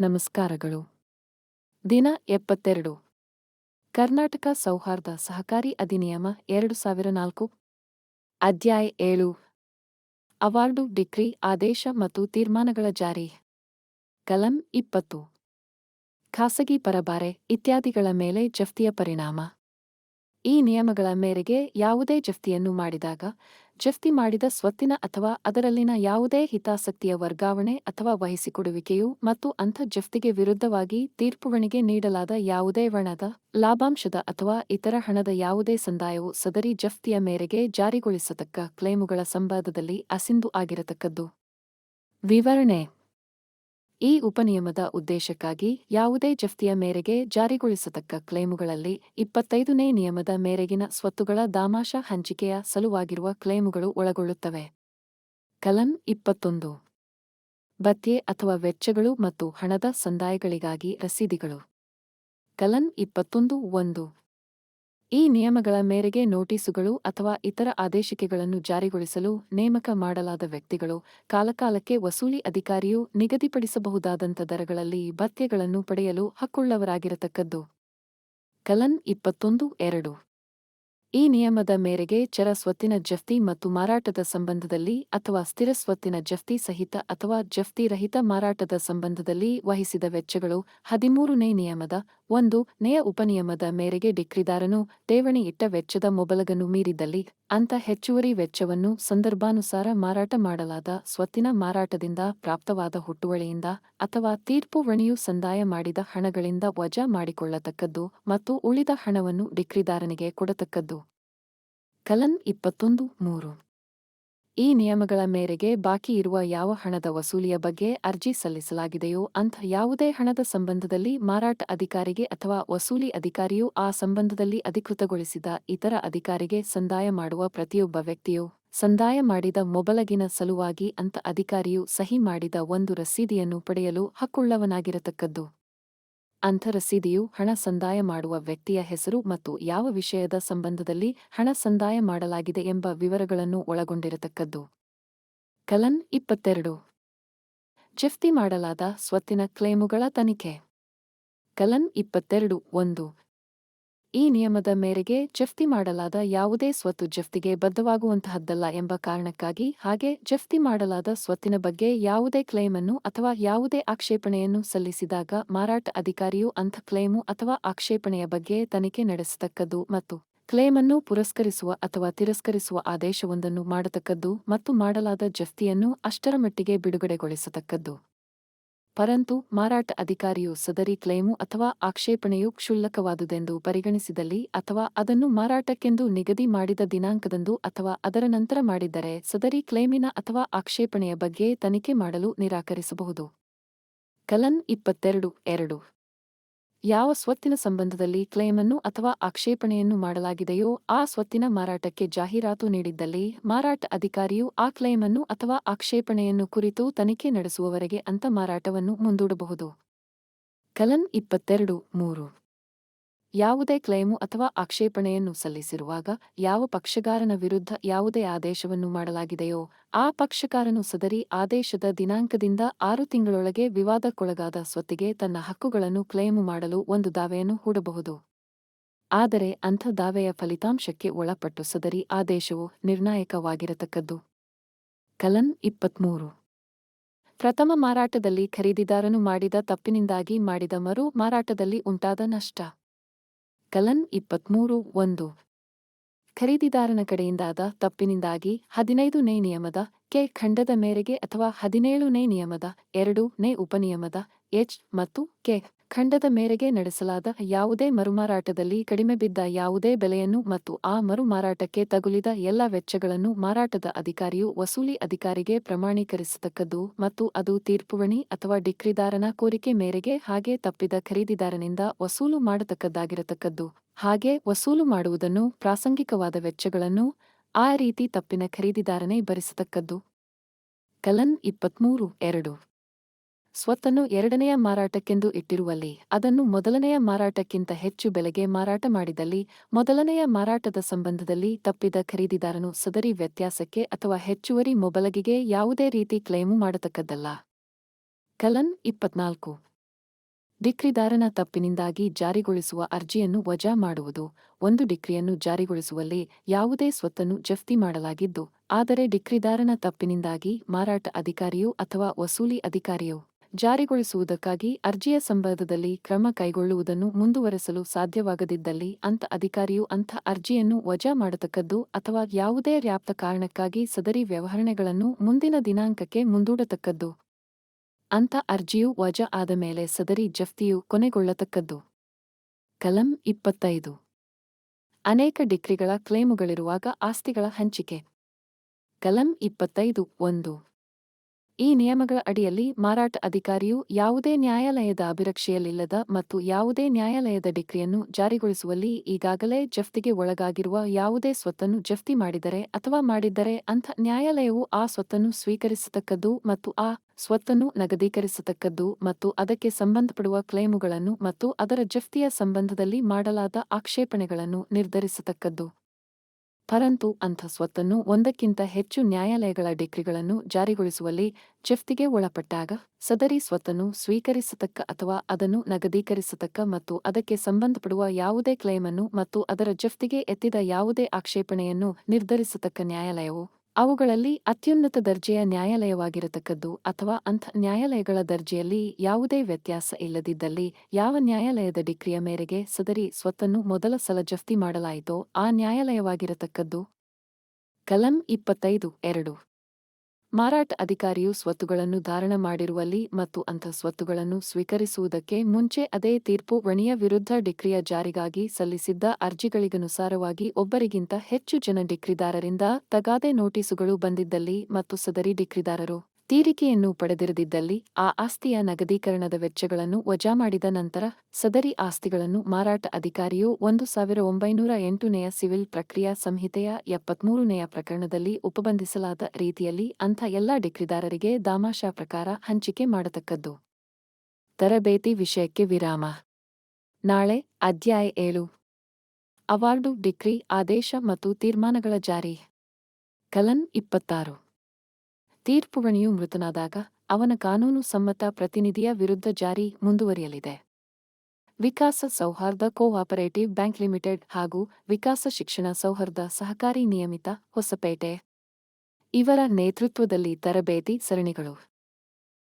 ನಮಸ್ಕಾರಗಳು. ದಿನ ಎಪ್ಪತ್ತೆರಡು. ಕರ್ನಾಟಕ ಸೌಹಾರ್ದ ಸಹಕಾರಿ ಅಧಿನಿಯಮ ಎರಡು ಸಾವಿರ ನಾಲ್ಕು ಅಧ್ಯಾಯ ಏಳು. ಅವಾರ್ಡು ಡಿಕ್ರಿ ಆದೇಶ ಮತ್ತು ತೀರ್ಮಾನಗಳ ಜಾರಿ. ಕಲಂ ಇಪ್ಪತ್ತು. ಖಾಸಗಿ ಪರಬಾರೆ ಇತ್ಯಾದಿಗಳ ಮೇಲೆ ಜಫ್ತಿಯ ಪರಿಣಾಮ. ಈ ನಿಯಮಗಳ ಮೇರೆಗೆ ಯಾವುದೇ ಜಫ್ತಿಯನ್ನು ಮಾಡಿದಾಗ ಜಫ್ತಿ ಮಾಡಿದ ಸ್ವತ್ತಿನ ಅಥವಾ ಅದರಲ್ಲಿನ ಯಾವುದೇ ಹಿತಾಸಕ್ತಿಯ ವರ್ಗಾವಣೆ ಅಥವಾ ವಹಿಸಿಕೊಡುವಿಕೆಯು ಮತ್ತು ಅಂಥ ಜಫ್ತಿಗೆ ವಿರುದ್ಧವಾಗಿ ತೀರ್ಪುವಣಿಗೆ ನೀಡಲಾದ ಯಾವುದೇ ವಣದ ಲಾಭಾಂಶದ ಅಥವಾ ಇತರ ಹಣದ ಯಾವುದೇ ಸಂದಾಯವು ಸದರಿ ಜಫ್ತಿಯ ಮೇರೆಗೆ ಜಾರಿಗೊಳಿಸತಕ್ಕ ಕ್ಲೇಮುಗಳ ಸಂವಾದದಲ್ಲಿ ಅಸಿಂಧು ಆಗಿರತಕ್ಕದ್ದು. ವಿವರಣೆ ಈ ಉಪನಿಯಮದ ಉದ್ದೇಶಕ್ಕಾಗಿ ಯಾವುದೇ ಜಫ್ತಿಯ ಮೇರೆಗೆ ಜಾರಿಗೊಳಿಸತಕ್ಕ ಕ್ಲೇಮುಗಳಲ್ಲಿ ಇಪ್ಪತ್ತೈದನೇ ನಿಯಮದ ಮೇರೆಗಿನ ಸ್ವತ್ತುಗಳ ದಾಮಾಶ ಹಂಚಿಕೆಯ ಸಲುವಾಗಿರುವ ಕ್ಲೇಮುಗಳು ಒಳಗೊಳ್ಳುತ್ತವೆ. ಕಲಂ ಇಪ್ಪತ್ತೊಂದು. ಭತ್ಯೆ ಅಥವಾ ವೆಚ್ಚಗಳು ಮತ್ತು ಹಣದ ಸಂದಾಯಗಳಿಗಾಗಿ ರಸೀದಿಗಳು. ಕಲಂ ಇಪ್ಪತ್ತೊಂದು ಒಂದು. ಈ ನಿಯಮಗಳ ಮೇರೆಗೆ ನೋಟಿಸುಗಳು ಅಥವಾ ಇತರ ಆದೇಶಿಕೆಗಳನ್ನು ಜಾರಿಗೊಳಿಸಲು ನೇಮಕ ಮಾಡಲಾದ ವ್ಯಕ್ತಿಗಳು ಕಾಲಕಾಲಕ್ಕೆ ವಸೂಲಿ ಅಧಿಕಾರಿಯು ನಿಗದಿಪಡಿಸಬಹುದಾದಂಥ ದರಗಳಲ್ಲಿ ಭತ್ಯೆಗಳನ್ನು ಪಡೆಯಲು ಹಕ್ಕುಳ್ಳವರಾಗಿರತಕ್ಕದ್ದು. ಕಲನ್ ಇಪ್ಪತ್ತೊಂದು, ಎರಡು. ಈ ನಿಯಮದ ಮೇರೆಗೆ ಚರ ಸ್ವತ್ತಿನ ಜಫ್ತಿ ಮತ್ತು ಮಾರಾಟದ ಸಂಬಂಧದಲ್ಲಿ ಅಥವಾ ಸ್ಥಿರ ಸ್ವತ್ತಿನ ಜಫ್ತಿ ಸಹಿತ ಅಥವಾ ಜಫ್ತಿ ರಹಿತ ಮಾರಾಟದ ಸಂಬಂಧದಲ್ಲಿ ವಹಿಸಿದ ವೆಚ್ಚಗಳು ಹದಿಮೂರನೇ ನಿಯಮದ ಒಂದು ನೇಯ ಉಪನಿಯಮದ ಮೇರೆಗೆ ಡಿಕ್ರಿದಾರನು ಠೇವಣಿ ಇಟ್ಟ ವೆಚ್ಚದ ಮೊಬಲಗನ್ನು ಮೀರಿದಲ್ಲಿ, ಅಂಥ ಹೆಚ್ಚುವರಿ ವೆಚ್ಚವನ್ನು ಸಂದರ್ಭಾನುಸಾರ ಮಾರಾಟ ಮಾಡಲಾದ ಸ್ವತ್ತಿನ ಮಾರಾಟದಿಂದ ಪ್ರಾಪ್ತವಾದ ಹುಟ್ಟುವಳಿಯಿಂದ ಅಥವಾ ತೀರ್ಪು ವಣಿಯು ಸಂದಾಯ ಮಾಡಿದ ಹಣಗಳಿಂದ ವಜಾ ಮಾಡಿಕೊಳ್ಳತಕ್ಕದ್ದು ಮತ್ತು ಉಳಿದ ಹಣವನ್ನು ಡಿಕ್ರಿದಾರನಿಗೆ ಕೊಡತಕ್ಕದ್ದು. ಕಲನ್ ಇಪ್ಪತ್ತೊಂದು, ಮೂರು. ಈ ನಿಯಮಗಳ ಮೇರೆಗೆ ಬಾಕಿ ಇರುವ ಯಾವ ಹಣದ ವಸೂಲಿಯ ಬಗ್ಗೆ ಅರ್ಜಿ ಸಲ್ಲಿಸಲಾಗಿದೆಯೋ ಅಂಥ ಯಾವುದೇ ಹಣದ ಸಂಬಂಧದಲ್ಲಿ ಮಾರಾಟ ಅಧಿಕಾರಿಗೆ ಅಥವಾ ವಸೂಲಿ ಅಧಿಕಾರಿಯು ಆ ಸಂಬಂಧದಲ್ಲಿ ಅಧಿಕೃತಗೊಳಿಸಿದ ಇತರ ಅಧಿಕಾರಿಗೆ ಸಂದಾಯ ಮಾಡುವ ಪ್ರತಿಯೊಬ್ಬ ವ್ಯಕ್ತಿಯು ಸಂದಾಯ ಮಾಡಿದ ಮೊಬಲಗಿನ ಸಲುವಾಗಿ ಅಂಥ ಅಧಿಕಾರಿಯು ಸಹಿ ಮಾಡಿದ ಒಂದು ರಸೀದಿಯನ್ನು ಪಡೆಯಲು ಹಕ್ಕುಳ್ಳವನಾಗಿರತಕ್ಕದ್ದು. ಅಂಥ ರಸೀದಿಯು ಹಣ ಸಂದಾಯ ಮಾಡುವ ವ್ಯಕ್ತಿಯ ಹೆಸರು ಮತ್ತು ಯಾವ ವಿಷಯದ ಸಂಬಂಧದಲ್ಲಿ ಹಣ ಸಂದಾಯ ಮಾಡಲಾಗಿದೆ ಎಂಬ ವಿವರಗಳನ್ನು ಒಳಗೊಂಡಿರತಕ್ಕದ್ದು. ಕಲನ್ ಇಪ್ಪತ್ತೆರಡು. ಜಫ್ತಿ ಮಾಡಲಾದ ಸ್ವತ್ತಿನ ಕ್ಲೇಮುಗಳ ತನಿಖೆ. ಕಲನ್ ಇಪ್ಪತ್ತೆರಡು ಒಂದು. ಈ ನಿಯಮದ ಮೇರೆಗೆ ಜಫ್ತಿ ಮಾಡಲಾದ ಯಾವುದೇ ಸ್ವತ್ತು ಜಫ್ತಿಗೆ ಬದ್ಧವಾಗುವಂತಹದ್ದಲ್ಲ ಎಂಬ ಕಾರಣಕ್ಕಾಗಿ ಹಾಗೆ ಜಫ್ತಿ ಮಾಡಲಾದ ಸ್ವತ್ತಿನ ಬಗ್ಗೆ ಯಾವುದೇ ಕ್ಲೇಮನ್ನು ಅಥವಾ ಯಾವುದೇ ಆಕ್ಷೇಪಣೆಯನ್ನು ಸಲ್ಲಿಸಿದಾಗ ಮಾರಾಟ ಅಧಿಕಾರಿಯು ಅಂಥ ಕ್ಲೇಮು ಅಥವಾ ಆಕ್ಷೇಪಣೆಯ ಬಗ್ಗೆ ತನಿಖೆ ನಡೆಸತಕ್ಕದ್ದು ಮತ್ತು ಕ್ಲೇಮ್ ಅನ್ನು ಪುರಸ್ಕರಿಸುವ ಅಥವಾ ತಿರಸ್ಕರಿಸುವ ಆದೇಶವೊಂದನ್ನು ಮಾಡತಕ್ಕದ್ದು ಮತ್ತು ಮಾಡಲಾದ ಜಫ್ತಿಯನ್ನು ಅಷ್ಟರ ಮಟ್ಟಿಗೆ ಬಿಡುಗಡೆಗೊಳಿಸತಕ್ಕದ್ದು. ಪರಂತು ಮಾರಾಟ ಅಧಿಕಾರಿಯು ಸದರಿ ಕ್ಲೇಮು ಅಥವಾ ಆಕ್ಷೇಪಣೆಯು ಕ್ಷುಲ್ಲಕವಾದುದೆಂದು ಪರಿಗಣಿಸಿದಲ್ಲಿ ಅಥವಾ ಅದನ್ನು ಮಾರಾಟಕ್ಕೆಂದು ನಿಗದಿ ಮಾಡಿದ ದಿನಾಂಕದಂದು ಅಥವಾ ಅದರ ನಂತರ ಮಾಡಿದ್ದರೆ ಸದರಿ ಕ್ಲೇಮಿನ ಅಥವಾ ಆಕ್ಷೇಪಣೆಯ ಬಗ್ಗೆ ತನಿಖೆ ಮಾಡಲು ನಿರಾಕರಿಸಬಹುದು. ಕಲನ್ ಇಪ್ಪತ್ತೆರಡು, ಎರಡು. ಯಾವ ಸ್ವತ್ತಿನ ಸಂಬಂಧದಲ್ಲಿ ಕ್ಲೇಮನ್ನು ಅಥವಾ ಆಕ್ಷೇಪಣೆಯನ್ನು ಮಾಡಲಾಗಿದೆಯೋ ಆ ಸ್ವತ್ತಿನ ಮಾರಾಟಕ್ಕೆ ಜಾಹೀರಾತು ನೀಡಿದ್ದಲ್ಲಿ ಮಾರಾಟ ಅಧಿಕಾರಿಯು ಆ ಕ್ಲೇಮನ್ನು ಅಥವಾ ಆಕ್ಷೇಪಣೆಯನ್ನು ಕುರಿತು ತನಿಖೆ ನಡೆಸುವವರೆಗೆ ಅಂತ ಮಾರಾಟವನ್ನು ಮುಂದೂಡಬಹುದು. ಕಲನ್ ಇಪ್ಪತ್ತೆರಡು ಮೂರು. ಯಾವುದೇ ಕ್ಲೇಮು ಅಥವಾ ಆಕ್ಷೇಪಣೆಯನ್ನು ಸಲ್ಲಿಸಿರುವಾಗ ಯಾವ ಪಕ್ಷಗಾರನ ವಿರುದ್ಧ ಯಾವುದೇ ಆದೇಶವನ್ನು ಮಾಡಲಾಗಿದೆಯೋ, ಆ ಪಕ್ಷಕಾರನು ಸದರಿ ಆದೇಶದ ದಿನಾಂಕದಿಂದ ಆರು ತಿಂಗಳೊಳಗೆ ವಿವಾದಕ್ಕೊಳಗಾದ ಸ್ವತ್ತಿಗೆ ತನ್ನ ಹಕ್ಕುಗಳನ್ನು ಕ್ಲೇಮು ಮಾಡಲು ಒಂದು ದಾವೆಯನ್ನು ಹೂಡಬಹುದು. ಆದರೆ ಅಂಥ ದಾವೆಯ ಫಲಿತಾಂಶಕ್ಕೆ ಒಳಪಟ್ಟು ಸದರಿ ಆದೇಶವು ನಿರ್ಣಾಯಕವಾಗಿರತಕ್ಕದ್ದು. ಕಲನ್ ಇಪ್ಪತ್ಮೂರು. ಪ್ರಥಮ ಮಾರಾಟದಲ್ಲಿ ಖರೀದಿದಾರನು ಮಾಡಿದ ತಪ್ಪಿನಿಂದಾಗಿ ಮಾಡಿದ ಮರು ಮಾರಾಟದಲ್ಲಿ ಉಂಟಾದ ನಷ್ಟ. ಕಲನ್ ಇಪ್ಪತ್ಮೂರು ಒಂದು. ಖರೀದಿದಾರನ ಕಡೆಯಿಂದಾದ ತಪ್ಪಿನಿಂದಾಗಿ ಹದಿನೈದು ನೇ ನಿಯಮದ ಕೆ ಖಂಡದ ಮೇರೆಗೆ ಅಥವಾ ಹದಿನೇಳು ನೇ ನಿಯಮದ ಎರಡು ನೇ ಉಪನಿಯಮದ ಎಚ್ ಮತ್ತು ಕೆ ಖಂಡದ ಮೇರೆಗೆ ನಡೆಸಲಾದ ಯಾವುದೇ ಮರುಮಾರಾಟದಲ್ಲಿ ಕಡಿಮೆ ಬಿದ್ದ ಯಾವುದೇ ಬೆಲೆಯನ್ನು ಮತ್ತು ಆ ಮರುಮಾರಾಟಕ್ಕೆ ತಗುಲಿದ ಎಲ್ಲ ವೆಚ್ಚಗಳನ್ನು ಮಾರಾಟದ ಅಧಿಕಾರಿಯು ವಸೂಲಿ ಅಧಿಕಾರಿಗೆ ಪ್ರಮಾಣೀಕರಿಸತಕ್ಕದ್ದು ಮತ್ತು ಅದು ತೀರ್ಪುವಣಿ ಅಥವಾ ಡಿಕ್ರಿದಾರನ ಕೋರಿಕೆ ಮೇರೆಗೆ ಹಾಗೆ ತಪ್ಪಿದ ಖರೀದಿದಾರನಿಂದ ವಸೂಲು ಮಾಡತಕ್ಕದ್ದಾಗಿರತಕ್ಕದ್ದು. ಹಾಗೆ ವಸೂಲು ಮಾಡುವುದನ್ನು ಪ್ರಾಸಂಗಿಕವಾದ ವೆಚ್ಚಗಳನ್ನು ಆ ರೀತಿ ತಪ್ಪಿನ ಖರೀದಿದಾರನೇ ಭರಿಸತಕ್ಕದ್ದು. ಕಲನ್ ಇಪ್ಪತ್ಮೂರು ಎರಡು ಸ್ವತ್ತನ್ನು ಎರಡನೆಯ ಮಾರಾಟಕ್ಕೆಂದು ಇಟ್ಟಿರುವಲ್ಲಿ, ಅದನ್ನು ಮೊದಲನೆಯ ಮಾರಾಟಕ್ಕಿಂತ ಹೆಚ್ಚು ಬೆಲೆಗೆ ಮಾರಾಟ ಮಾಡಿದಲ್ಲಿ, ಮೊದಲನೆಯ ಮಾರಾಟದ ಸಂಬಂಧದಲ್ಲಿ ತಪ್ಪಿದ ಖರೀದಿದಾರನು ಸದರಿ ವ್ಯತ್ಯಾಸಕ್ಕೆ ಅಥವಾ ಹೆಚ್ಚುವರಿ ಮೊಬಲಗಿಗೆ ಯಾವುದೇ ರೀತಿ ಕ್ಲೇಮು ಮಾಡತಕ್ಕದ್ದಲ್ಲ. ಕಲನ್ ಇಪ್ಪತ್ನಾಲ್ಕು. ಡಿಕ್ರಿದಾರನ ತಪ್ಪಿನಿಂದಾಗಿ ಜಾರಿಗೊಳಿಸುವ ಅರ್ಜಿಯನ್ನು ವಜಾ ಮಾಡುವುದು, ಒಂದು ಡಿಕ್ರಿಯನ್ನು ಜಾರಿಗೊಳಿಸುವಲ್ಲಿ ಯಾವುದೇ ಸ್ವತ್ತನ್ನು ಜಫ್ತಿ ಮಾಡಲಾಗಿದ್ದು, ಆದರೆ ಡಿಕ್ರಿದಾರನ ತಪ್ಪಿನಿಂದಾಗಿ ಮಾರಾಟ ಅಧಿಕಾರಿಯು ಅಥವಾ ವಸೂಲಿ ಅಧಿಕಾರಿಯು ಜಾರಿಗೊಳಿಸುವುದಕ್ಕಾಗಿ ಅರ್ಜಿಯ ಸಂಬಂಧದಲ್ಲಿ ಕ್ರಮ ಕೈಗೊಳ್ಳುವುದನ್ನು ಮುಂದುವರೆಸಲು ಸಾಧ್ಯವಾಗದಿದ್ದಲ್ಲಿ ಅಂಥ ಅಧಿಕಾರಿಯು ಅಂಥ ಅರ್ಜಿಯನ್ನು ವಜಾ ಮಾಡತಕ್ಕದ್ದು ಅಥವಾ ಯಾವುದೇ ವ್ಯಾಪ್ತ ಕಾರಣಕ್ಕಾಗಿ ಸದರಿ ವ್ಯವಹರಣೆಗಳನ್ನು ಮುಂದಿನ ದಿನಾಂಕಕ್ಕೆ ಮುಂದೂಡತಕ್ಕದ್ದು. ಅಂಥ ಅರ್ಜಿಯು ವಜಾ ಆದ ಮೇಲೆ ಸದರಿ ಜಫ್ತಿಯು ಕೊನೆಗೊಳ್ಳತಕ್ಕದ್ದು. ಕಲಂ ಇಪ್ಪತ್ತೈದು. ಅನೇಕ ಡಿಗ್ರಿಗಳ ಕ್ಲೇಮುಗಳಿರುವಾಗ ಆಸ್ತಿಗಳ ಹಂಚಿಕೆ. ಕಲಂ ಇಪ್ಪತ್ತೈದು ಒಂದು. ಈ ನಿಯಮಗಳ ಅಡಿಯಲ್ಲಿ ಮಾರಾಟ ಅಧಿಕಾರಿಯು ಯಾವುದೇ ನ್ಯಾಯಾಲಯದ ಅಭಿರಕ್ಷೆಯಲ್ಲಿಲ್ಲದ ಮತ್ತು ಯಾವುದೇ ನ್ಯಾಯಾಲಯದ ಡಿಕ್ರಿಯನ್ನು ಜಾರಿಗೊಳಿಸುವಲ್ಲಿ ಈಗಾಗಲೇ ಜಫ್ತಿಗೆ ಒಳಗಾಗಿರುವ ಯಾವುದೇ ಸ್ವತ್ತನ್ನು ಜಫ್ತಿ ಮಾಡಿದರೆ ಅಥವಾ ಮಾಡಿದ್ದರೆ ಅಂಥ ನ್ಯಾಯಾಲಯವು ಆ ಸ್ವತ್ತನ್ನು ಸ್ವೀಕರಿಸತಕ್ಕದ್ದು ಮತ್ತು ಆ ಸ್ವತ್ತನ್ನು ನಗದೀಕರಿಸತಕ್ಕದ್ದು ಮತ್ತು ಅದಕ್ಕೆ ಸಂಬಂಧಪಡುವ ಕ್ಲೇಮುಗಳನ್ನು ಮತ್ತು ಅದರ ಜಫ್ತಿಯ ಸಂಬಂಧದಲ್ಲಿ ಮಾಡಲಾದ ಆಕ್ಷೇಪಣೆಗಳನ್ನು ನಿರ್ಧರಿಸತಕ್ಕದ್ದು. ಪರಂತು ಅಂಥ ಸ್ವತ್ತನ್ನು ಒಂದಕ್ಕಿಂತ ಹೆಚ್ಚು ನ್ಯಾಯಾಲಯಗಳ ಡಿಗ್ರಿಗಳನ್ನು ಜಾರಿಗೊಳಿಸುವಲ್ಲಿ ಜಫ್ತಿಗೆ ಒಳಪಟ್ಟಾಗ ಸದರಿ ಸ್ವತ್ತನ್ನು ಸ್ವೀಕರಿಸತಕ್ಕ ಅಥವಾ ಅದನ್ನು ನಗದೀಕರಿಸತಕ್ಕ ಮತ್ತು ಅದಕ್ಕೆ ಸಂಬಂಧಪಡುವ ಯಾವುದೇ ಕ್ಲೇಮನ್ನು ಮತ್ತು ಅದರ ಜಫ್ತಿಗೆ ಎತ್ತಿದ ಯಾವುದೇ ಆಕ್ಷೇಪಣೆಯನ್ನು ನಿರ್ಧರಿಸತಕ್ಕ ನ್ಯಾಯಾಲಯವು. ಅವುಗಳಲ್ಲಿ ಅತ್ಯುನ್ನತ ದರ್ಜೆಯ ನ್ಯಾಯಾಲಯವಾಗಿರತಕ್ಕದ್ದು ಅಥವಾ ಅಂಥ ನ್ಯಾಯಾಲಯಗಳ ದರ್ಜೆಯಲ್ಲಿ ಯಾವುದೇ ವ್ಯತ್ಯಾಸ ಇಲ್ಲದಿದ್ದಲ್ಲಿ ಯಾವ ನ್ಯಾಯಾಲಯದ ಡಿಕ್ರಿಯ ಮೇರೆಗೆ ಸದರಿ ಸ್ವತ್ತನ್ನು ಮೊದಲ ಸಲ ಜಫ್ತಿ ಮಾಡಲಾಯಿತೋ ಆ ನ್ಯಾಯಾಲಯವಾಗಿರತಕ್ಕದ್ದು. ಕಲಂ ಇಪ್ಪತ್ತೈದು, ಎರಡು. ಮಾರಾಟ ಅಧಿಕಾರಿಯು ಸ್ವತ್ತುಗಳನ್ನು ಧಾರಣ ಮಾಡಿರುವಲ್ಲಿ ಮತ್ತು ಅಂಥ ಸ್ವತ್ತುಗಳನ್ನು ಸ್ವೀಕರಿಸುವುದಕ್ಕೆ ಮುಂಚೆ ಅದೇ ತೀರ್ಪು ವಣಿಯ ವಿರುದ್ಧ ಡಿಕ್ರಿಯ ಜಾರಿಗಾಗಿ ಸಲ್ಲಿಸಿದ್ದ ಅರ್ಜಿಗಳಿಗನುಸಾರವಾಗಿ ಒಬ್ಬರಿಗಿಂತ ಹೆಚ್ಚು ಜನ ಡಿಕ್ರಿದಾರರಿಂದ ತಗಾದೆ ನೋಟಿಸುಗಳು ಬಂದಿದ್ದಲ್ಲಿ ಮತ್ತು ಸದರಿ ಡಿಕ್ರಿದಾರರು. ತೀರಿಕೆಯನ್ನು ಪಡೆದಿರದಿದ್ದಲ್ಲಿ ಆ ಆಸ್ತಿಯ ನಗದೀಕರಣದ ವೆಚ್ಚಗಳನ್ನು ವಜಾ ಮಾಡಿದ ನಂತರ ಸದರಿ ಆಸ್ತಿಗಳನ್ನು ಮಾರಾಟ ಅಧಿಕಾರಿಯು ಒಂದು ಸಾವಿರ ಒಂಬೈನೂರ ಎಂಟುನೆಯ ಸಿವಿಲ್ ಪ್ರಕ್ರಿಯಾ ಸಂಹಿತೆಯ ಎಪ್ಪತ್ಮೂರನೆಯ ಪ್ರಕರಣದಲ್ಲಿ ಉಪಬಂಧಿಸಲಾದ ರೀತಿಯಲ್ಲಿ ಅಂಥ ಎಲ್ಲ ಡಿಕ್ರಿದಾರರಿಗೆ ದಾಮಾಶಾ ಪ್ರಕಾರ ಹಂಚಿಕೆ ಮಾಡತಕ್ಕದ್ದು. ತರಬೇತಿ ವಿಷಯಕ್ಕೆ ವಿರಾಮ. ನಾಳೆ ಅಧ್ಯಾಯ ಏಳು. ಅವಾರ್ಡು, ಡಿಕ್ರಿ, ಆದೇಶ ಮತ್ತು ತೀರ್ಮಾನಗಳ ಜಾರಿ. ಕಲನ್ ಇಪ್ಪತ್ತಾರು. ತೀರ್ಪುವಣಿಯು ಮೃತನಾದಾಗ ಅವನ ಕಾನೂನು ಸಮ್ಮತ ಪ್ರತಿನಿಧಿಯ ವಿರುದ್ಧ ಜಾರಿ ಮುಂದುವರಿಯಲಿದೆ. ವಿಕಾಸ ಸೌಹಾರ್ದ ಕೋಆಪರೇಟಿವ್ ಬ್ಯಾಂಕ್ ಲಿಮಿಟೆಡ್ ಹಾಗೂ ವಿಕಾಸ ಶಿಕ್ಷಣ ಸೌಹಾರ್ದ ಸಹಕಾರಿ ನಿಯಮಿತ ಹೊಸಪೇಟೆ. ಇವರ ನೇತೃತ್ವದಲ್ಲಿ ತರಬೇತಿ ಸರಣಿಗಳು.